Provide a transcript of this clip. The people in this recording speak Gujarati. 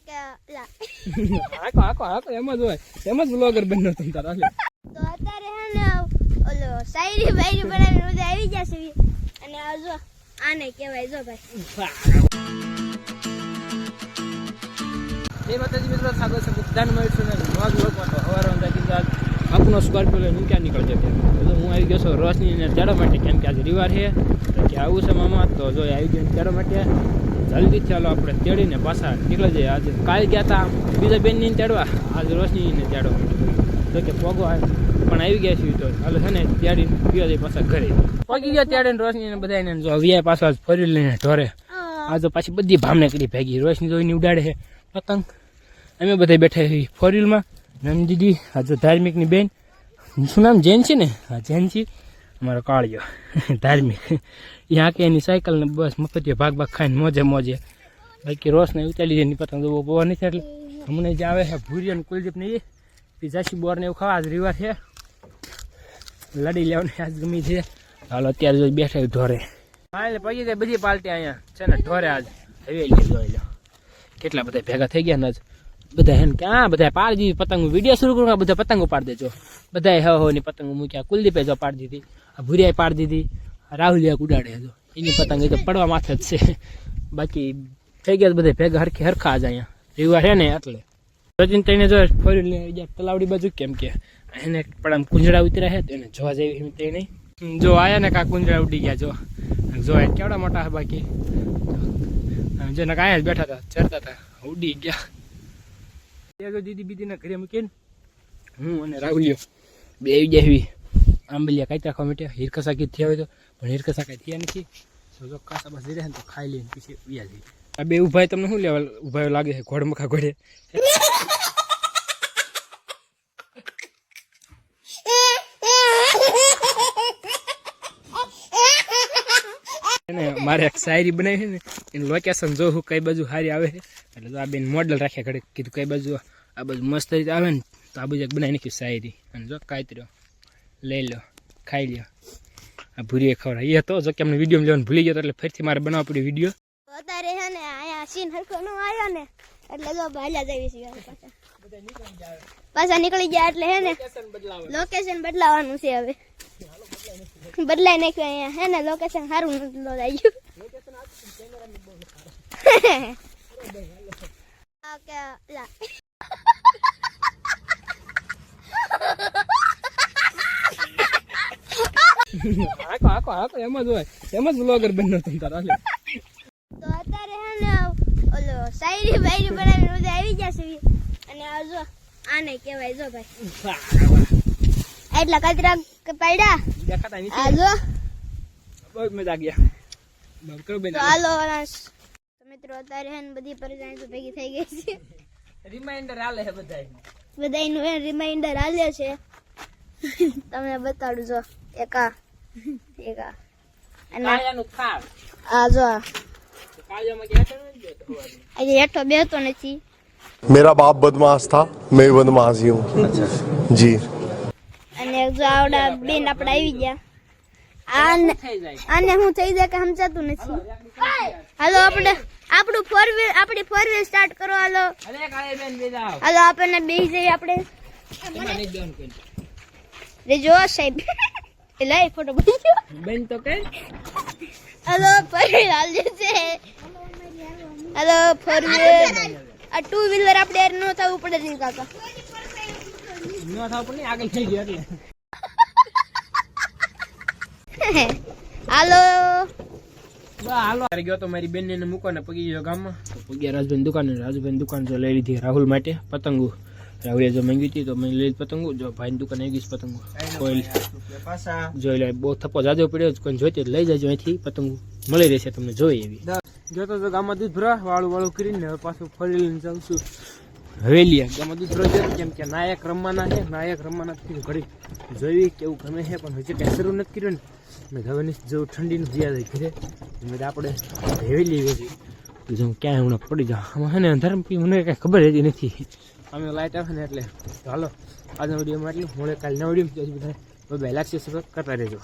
કે આખો આખો આખો એમ જ હોય. એમ જ બ્લોગર બન્યો તમે તારા તો અત્યારે હે ને ઓલો શાયરી બાયરી બનાવીને બધા આવી જશે અને આજો આને કહેવાય જો ભાઈ. એ માતાજી મિત્રો સાગર છે બધાને મળ્યું ને નવા બ્લોગમાં તો હવાર કીધું આજ આપણો સ્કોર્પિયો લઈને હું ક્યાં નીકળજો તો હું આવી ગયો છું રોશનીને ચડવા માટે કેમ કે આજે રવિવાર છે. તો કે આવું છે મામા તો જો આવી ગયો ચડવા માટે. જલ્દી ચાલો આપણે તેડીને પાછા નીકળી જઈએ. આજે કાલ ગયા હતા બીજા બેનની તેડવા. આજે રોશનીને તેડવા. તો કે પોગો પણ આવી ગયા છીએ તો હાલો છે ને તેડી પીવા જઈએ પાછા ઘરે. પગી ગયા તેડીને રોશનીને બધાને જો વ્યાય પાછા આજ ફરી લઈને ઢોરે. આ તો પાછી બધી ભામને કરી ભેગી. રોશની જોઈને ઉડાડે છે. પતંગ. અમે બધા બેઠા છીએ ફોર વ્હીલમાં. નમ દીદી આ જો ધાર્મિકની બેન. શું નામ? જૈન છે ને? હા જૈન છે. અમારો કાળિયો, ધાર્મિક. એ આકે એની સાયકલ ને બસ મફતિયો ભાગ ભાગ ખાઈને મોજે મોજે. બાકી રોશને ઉતારી એની પતંગ તો બહુ નથી એટલે હમણાં જે આવે છે ભૂરિયો ને કુલદીપ ને એ બોર ને એવું ખાવા, આજ રિવાર છે. લડી લેવાની, આજ ગમી છે. હાલો, અત્યારે જો બેઠા ધોરે. હા પગી ગઈ બધી પાલટી અહીંયા. છે ને ઢોરે આજ. હવેલી જોઈ લો. કેટલા બધા ભેગા થઈ ગયા ને આજ. બધા હે કે આ બધા પાડી દીધી પતંગ. વીડિયો શરૂ કરું બધા પતંગો પાડી દેજો. બધા હો હો, ની પતંગો મૂક્યા. કુલદીપે જો પાડી દીધી. ભૂરિયાએ પાડી દીધી. આ રાહુલ એક ઉડાડે હતો એની પતંગ તો પડવા માથે જ છે. બાકી થઈ ગયા બધે ભેગા હરખી હરખા જ અહીંયા. રીવા છે ને એટલે. સચિન તઈને જો ફોરી વ્હીલ તલાવડી બાજુ કેમ કે? એને પણ આમ કુંજડા ઉતર્યા છે એને જોવા જેવી તે નહીં જો આયા ને કાં કુંજડા ઉડી ગયા જો. જો કેવડા મોટા બાકી? જો ને કાંઈ જ બેઠા હતા ચડતા હતા. ઉડી ગયા. જો દીદી બીદીના ઘરે મૂકીને હું અને રાહુલિયો બે આવી એવી. આંબલિયા કાંઈ રાખવા માટે હિરકસા કીધ થયા હોય તો, પણ હિરકસા કાંઈ થયા નથી. તો જો કાસા બસ રહે ને તો ખાઈ લઈને પછી વ્યા જઈએ. આ બે ઉભાઈ તમને શું લેવા ઉભાઈ લાગે છે? ઘોડમખા ઘોડે. મારે એક શાયરી બનાવી ને, એનું લોકેશન જોઉં કઈ બાજુ સારી આવે છે. એટલે તો આ બેન મોડલ રાખ્યા ઘડે કીધું કઈ બાજુ આ બાજુ મસ્ત રીતે આવે ને, તો આ બાજુ એક બનાવી નાખ્યું શાયરી. અને જો કાતર્યો લઈ લો ખાઈ લ્યો. આ ભૂરીએ ખવડાય. એ હતો, જો કે અમને વીડિયો લેવાનું ભૂલી ગયો એટલે ફરીથી મારે બનાવવા પડ્યો વીડિયો. અત્યારે હે ને અહીંયા સીન હરખો નો આવ્યો ને, એટલે જો ભાલ્યા જવી છે પાછા. નીકળી ગયા એટલે હે ને લોકેશન બદલાવાનું છે હવે. બદલાઈ નાખ્યું અહીંયા. હે ને લોકેશન સારું નથી બદલાયું આ કે આખો આખો આખો એમ જ હોય. એમ જ બ્લોગર બન્યો તમે તારા. તો અત્યારે હે ને ઓલો શાયરી બાયરી બનાવી રોજ આવી જશે અને આ જો આને કહેવાય જો ભાઈ. એટલા કચરા પડ્યા? દેખાતા નથી? આ જો. બહુ મજા ગયા. બહુ બેન હાલો. મિત્રો અત્યારે હે ને બધી પરેશાની તો ભેગી થઈ ગઈ છે. રિમાઇન્ડર આલે છે બધાય બધાયનું રિમાઇન્ડર આલે છે. તમને બતાડું જો એકા દેગા કાળિયાનું ખાળ આ જો કાળિયામાં ગયા છે આજે હેઠો બેહતો નથી મેરા બાપ બદમાશ થા મેં બદમાશી હું જી અને જો આવડા બેન આપણે આવી ગયા. આને હું થઈ જાય? કે સમજાતું નથી? હાલો આપણે આપણું ફોર વ્હીલ આપણી ફોર વ્હીલ સ્ટાર્ટ કરો હાલો. હાલો આપણને બે જઈએ આપણે જો સાહેબ. એ લઈ ફોટો બની ગયો બેન તો કઈ. હાલો ફોર હાલ છે. હાલો ફોર વ્હીલ આ ટુ વ્હીલર આપણે યાર નો થવું પડે નહીં કાકા. ન થાવ નહીં આગળ થઈ ગયો એટલે. હાલો બા હાલો. ગયો તો મારી બેન ને મૂકો ને પગી ગયો ગામમાં. તો પગ્યા રાજભાઈ દુકાને રાજભાઈ દુકાન જો લઈ લીધી રાહુલ માટે પતંગો. રાહુલે જો માંગી હતી તો મેં લઈ પતંગો. જો ભાઈ દુકાન આવી ગઈ પતંગો. કોઈ જોઈ લે બહુ થપ્પો જાજો પડ્યો કોઈ જોઈતી તો લઈ જજો અહીંથી. પતંગો મળી રહેશે તમને જોઈ એવી. જોતો તો ગામમાં દૂધ ભરા વાળું વાળું કરીને હવે પાછું ફરી લઈને જાઉં છું. હવેલી ગામમાં દૂધ ભરો કેમ કે નાયક રમવાના છે. નાયક રમવાના ઘડી જોઈ કેવું ગમે છે પણ હજી કાંઈ શરૂ નથી કર્યું ને. મેં હવે જેવું ઠંડીનું જ્યાં જાય ઘરે મેં આપણે હવેલી વેચી તો જો હું ક્યાંય હમણાં પડી જાઉં. આમાં છે ને ધર્મ મને કાંઈ ખબર રહેતી નથી. અમે લાઈટ આવે ને એટલે ચાલો આજના વિડીયોમાં એટલું મળે કાલના વીડિયો બધા વહેલા લાગશે કરતા રહેજો.